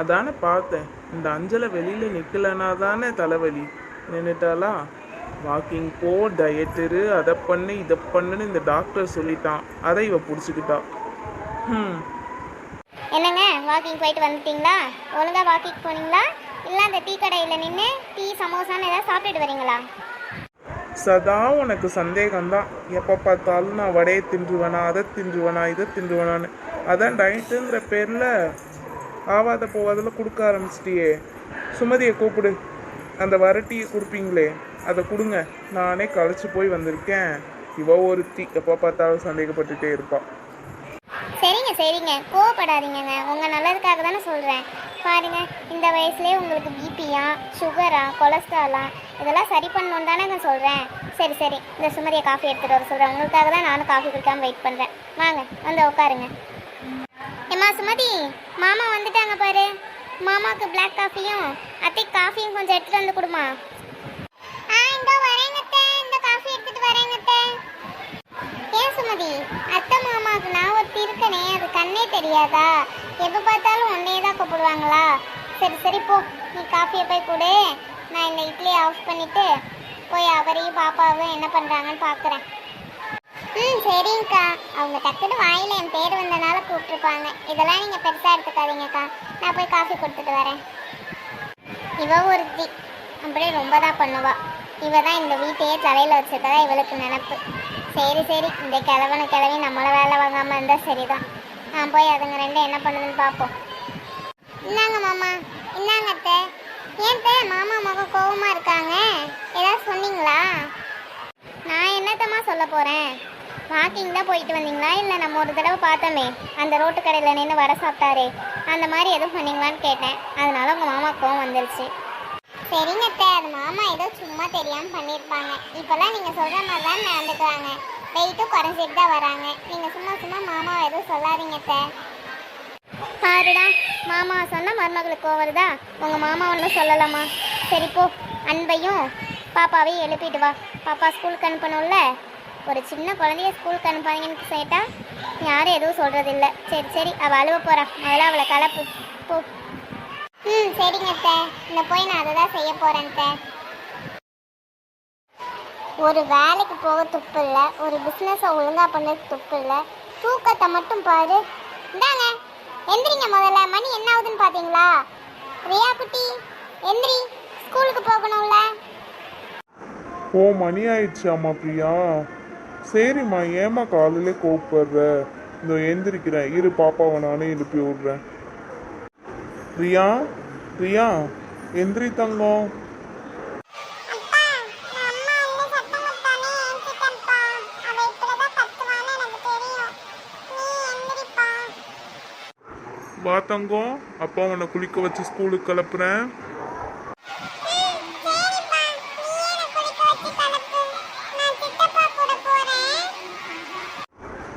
அதானே பார்த்தேன். இந்த அஞ்சலை வெளியில் நிற்கலனா தானே தலைவலி. நின்றுட்டாளா வாக்கிங் போ டயட்டரு அதை பண்ணு இதை பண்ணுன்னு இந்த டாக்டர் சொல்லிட்டான். அதை இவ பிடிச்சிக்கிட்டா. ம் என்னங்க? வாக்கிங் போயிட்டு வந்துட்டீங்களா? ஒழுங்கா வாக்கிங் போனீங்களா? இல்லை அந்த டீ கடையில் நின்று டீ சமோசான்னு ஏதாவது சாப்பிட்டுட்டு வரீங்களா? சதா உனக்கு சந்தேகம்தான். எப்போ பார்த்தாலும் நான் வடையை தின்றுவேனா அதை தின்றுவேனா இதை தின்றுவேனான்னு. அதான் டயட்டுங்கிற பேரில் ஆவாத போவாதில் கொடுக்க ஆரம்பிச்சிட்டியே. சுமதியை கூப்பிடு. அந்த வரட்டியை கொடுப்பீங்களே அதை கொடுங்க. நானே களைச்சி போய் வந்திருக்கேன். இவ ஒருத்தி எப்போ பார்த்தாலும் சந்தேகப்பட்டுட்டே இருப்பாள் சரிங்க சரிங்க. கோவப்படாதீங்கங்க. உங்கள் நல்லதுக்காக தானே சொல்கிறேன் பாருங்க இந்த வயசுலேயே உங்களுக்கு பிபியா சுகரா கொலஸ்ட்ராலா இதெல்லாம் சரி பண்ணணும் தானே நான் சொல்கிறேன் சரி சரி. இந்த சுமதியை காஃபி எடுத்துகிட்டு வர சொல்கிறேன் உங்களுக்காக தான் நானும் காஃபி குடிக்காமல் வெயிட் பண்ணுறேன் வாங்க வந்து உட்காருங்க. அம்மா சுமதி மாமா வந்துட்டாங்க பாரு. மாமாவுக்கு பிளாக் காஃபியும் அத்தை காஃபியும் கொஞ்சம் எடுத்துகிட்டு வந்து கொடுமா. ஆ இந்த வரேங்க இந்த காஃபி எடுத்துகிட்டு வரேங்க ஏன் சுமதி அத்தை மாமாவுக்கு நான் ஒருத்தி இருக்கனே அது கண்ணே தெரியாதா? எப்போ பார்த்தாலும் உன்னையே தான் கூப்பிடுவாங்களா? சரி சரி போ. நீ காஃபியை போய் கொடு. நான் இந்த இட்லியை ஆஃப் பண்ணிவிட்டு போய் அவரையும் பாப்பாவும் என்ன பண்ணுறாங்கன்னு பார்க்குறேன் ம் சரிங்கக்கா. அவங்க டக்குன்னு வாயில் என் பேர் வந்தனால கூப்பிட்டுருப்பாங்க இதெல்லாம் நீங்கள் பெருசாக எடுத்துக்காதீங்கக்கா. நான் போய் காஃபி கொடுத்துட்டு வரேன். இவ ஒருத்தி. அப்படியே ரொம்ப தான் பண்ணுவா. இவ தான் இந்த வீட்டையே தலையில் வச்சிருக்கதா இவளுக்கு நினப்பு. சரி சரி. இந்த கிழவனை கிளவி நம்மளை வேலை வாங்காமல் இருந்தால் சரிதான். நான் போய் அதுங்க ரெண்டு என்ன பண்ணுதுன்னு பார்ப்போம் இந்தாங்க மாமா. இந்தாங்க அத்தை. ஏன் அத்தை? மாமா மகன் கோவமாக இருக்காங்க. ஏதாவது சொன்னீங்களா? நான் என்னத்தம்மா சொல்ல போகிறேன் வாக்கிங் தான் போயிட்டு வந்தீங்களா? இல்லை நம்ம ஒரு தடவை பார்த்தோமே அந்த ரோட்டு கடையில் நின்று வடை சாப்பிட்டாரே அந்த மாதிரி எதுவும் பண்ணீங்களான்னு கேட்டேன். அதனால உங்கள் மாமா கோவம் வந்துருச்சு. சரிங்க அத்தை அது மாமா ஏதோ சும்மா தெரியாம பண்ணியிருப்பாங்க இப்போல்லாம் நீங்கள் சொல்கிற மாதிரி தான் நடந்துக்கிறாங்க வெயிட்டும் குறைஞ்சிட்டு தான் வராங்க. நீங்கள் சும்மா சும்மா மாமாவை எதுவும் சொல்லாதீங்க அத்தை. பாருடா மாமா சொன்ன மருமகளுக்கு வருதா? உங்கள் மாமா ஒன்றும் சொல்லலாமா சரி போ அன்பையும் பாப்பாவையும் எழுப்பிட்டு வா. பாப்பா ஸ்கூலுக்கு அனுப்பணும்ல? ஒரு சின்ன குழந்தைய ஸ்கூலுக்கு அனுப்பாதீங்கன்னு கேட்டால் யாரும் எதுவும் சொல்கிறதில்ல சரி சரி அவள் அழுவ போகிறான் முதல்ல அவளை கலப்பு போ. ம் சரிங்க அத்தை. இந்த போய் நான் அதை தான் செய்ய போகிறேன் அத்தை. ஒரு வேலைக்கு போக துப்பு இல்லை ஒரு பிஸ்னஸை ஒழுங்காக பண்ண துப்பு இல்லை. தூக்கத்தை மட்டும் பாரு. இந்தாங்க எந்திரிங்க முதல்ல. மணி என்ன ஆகுதுன்னு பார்த்தீங்களா ரியா குட்டி எந்திரி. ஸ்கூலுக்கு போகணும்ல. ஓ மணி ஆயிடுச்சு அம்மா பிரியா. சரிம்மா ஏம்மா காலையிலே கூப்பிடுற இந்த எந்திரிக்கிறேன். இரு பாப்பாவை நானே எழுப்பி விடுறேன். ரியா ரியா எந்திரி தங்கம். வா தங்கம் அப்பா உன்னை குளிக்க வச்சு ஸ்கூலுக்கு கிளப்புறேன்.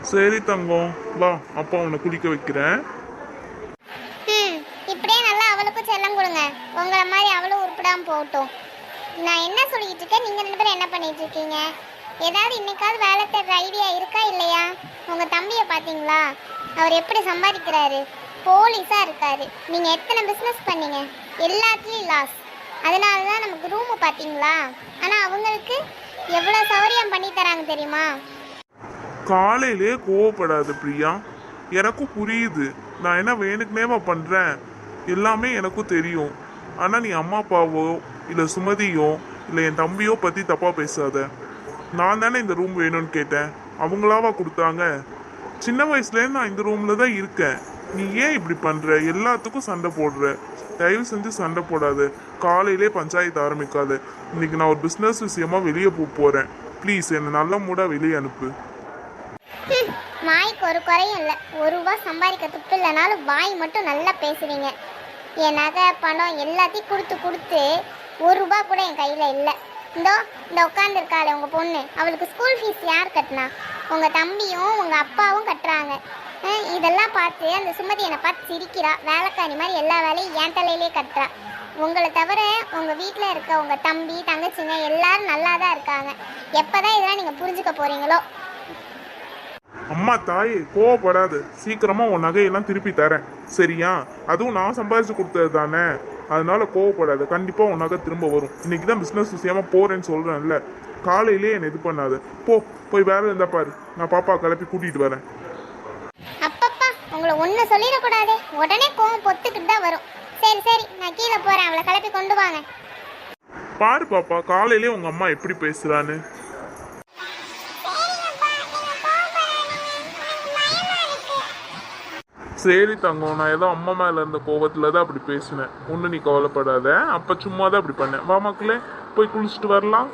சரி தங்கம் வா அப்பா உன்னை குளிக்க வைக்கிறேன். ம் இப்படியே நல்லா அவளுக்கும் செல்லம் கொடுங்க. உங்களை மாதிரி அவளும் உருப்படாம போகட்டும். நான் என்ன சொல்லிட்டு இருக்கேன்? நீங்க ரெண்டு பேரும் என்ன பண்ணிட்டு இருக்கீங்க? ஏதாவது இன்னைக்காவது வேலை தேடுற ஐடியா இருக்கா இல்லையா? உங்க தம்பியை பாத்தீங்களா அவர் எப்படி சம்பாதிக்கிறாரு? போலீஸா இருக்காரு. நீங்க எத்தனை பிசினஸ் பண்ணீங்க? எல்லாத்துலயும் லாஸ் அதனால தான் நமக்கு ரூம் பார்த்தீங்களா? ஆனால் அவங்களுக்கு எவ்வளோ சௌரியம் பண்ணி தராங்க தெரியுமா? காலையிலே கோவப்படாது பிரியா. எனக்கும் புரியுது. நான் என்ன வேணுக்குனேவா பண்ணுறேன் எல்லாமே எனக்கும் தெரியும். ஆனால் நீ அம்மா அப்பாவோ இல்லை சுமதியோ இல்லை என் தம்பியோ பற்றி தப்பாக பேசாத. நான் தானே இந்த ரூம் வேணும்னு கேட்டேன். அவங்களாவா கொடுத்தாங்க? சின்ன வயசுலேருந்து நான் இந்த ரூமில் தான் இருக்கேன். நீ ஏன் இப்படி பண்ணுற எல்லாத்துக்கும் சண்டை போடுற. தயவு செஞ்சு சண்டை போடாது. காலையிலே பஞ்சாயத்து ஆரம்பிக்காது. இன்னைக்கு நான் ஒரு பிஸ்னஸ் விஷயமா வெளியே போக போகிறேன் ப்ளீஸ் என்னை நல்ல மூடாக வெளியே அனுப்பு. வாய்க்கு ஒரு குறையும் இல்லை. ஒரு ரூபா சம்பாதிக்க துப்பு இல்லைனாலும் வாய் மட்டும் நல்லா பேசுவீங்க. என் நகை பணம் எல்லாத்தையும் கொடுத்து கொடுத்து ஒரு ரூபா கூட என் கையில் இல்லை. இந்தோ இந்த உட்காந்துருக்காளே உங்கள் பொண்ணு. அவளுக்கு ஸ்கூல் ஃபீஸ் யார் கட்டினா? உங்கள் தம்பியும் உங்கள் அப்பாவும் கட்டுறாங்க. இதெல்லாம் பார்த்து அந்த சுமதி என்னை பார்த்து சிரிக்கிறா. வேலைக்காரி மாதிரி எல்லா வேலையும் என் தலையிலே கட்டுறா உங்களை தவிர உங்கள் வீட்டில் இருக்க உங்கள் தம்பி தங்கச்சிங்க எல்லாரும் நல்லா தான் இருக்காங்க. எப்போ தான் இதெல்லாம் நீங்கள் புரிஞ்சுக்க போகிறீங்களோ அம்மா தாயே கோவப்படாது. சீக்கிரமா உன் நகையெல்லாம் திருப்பி தரேன். சரியா? அதுவும் நான் சம்பாதிச்சு கொடுத்தது தானே? அதனால கோவப்படாது. கண்டிப்பா உன் நகை திரும்ப வரும். இன்னைக்கு தான் பிசினஸ் விஷயமா போறேன்னு சொல்றேன்ல. காலையிலே என்னை இது பண்ணாது. போ போய் வேற இருந்தா பாரு. நான் பாப்பா கிளப்பி கூட்டிட்டு வரேன். அப்பப்பா உங்களை ஒன்று சொல்லிடக்கூடாதே உடனே கோவம் பொத்துக்கிட்டு தான் வரும். சரி சரி. நான் கீழே போகிறேன் அவளை கிளப்பி கொண்டு வாங்க. பாரு பாப்பா காலையிலே உங்க அம்மா எப்படி பேசுறான்னு. சரி தங்கம் நான் ஏதோ அம்மா மேல இருந்த கோவத்துல தான் அப்படி பேசினேன். ஒன்றும் நீ கவலைப்படாத. அப்ப சும்மா தான் அப்படி பண்ணேன். வா மக்களே போய் குளிச்சுட்டு வரலாம்.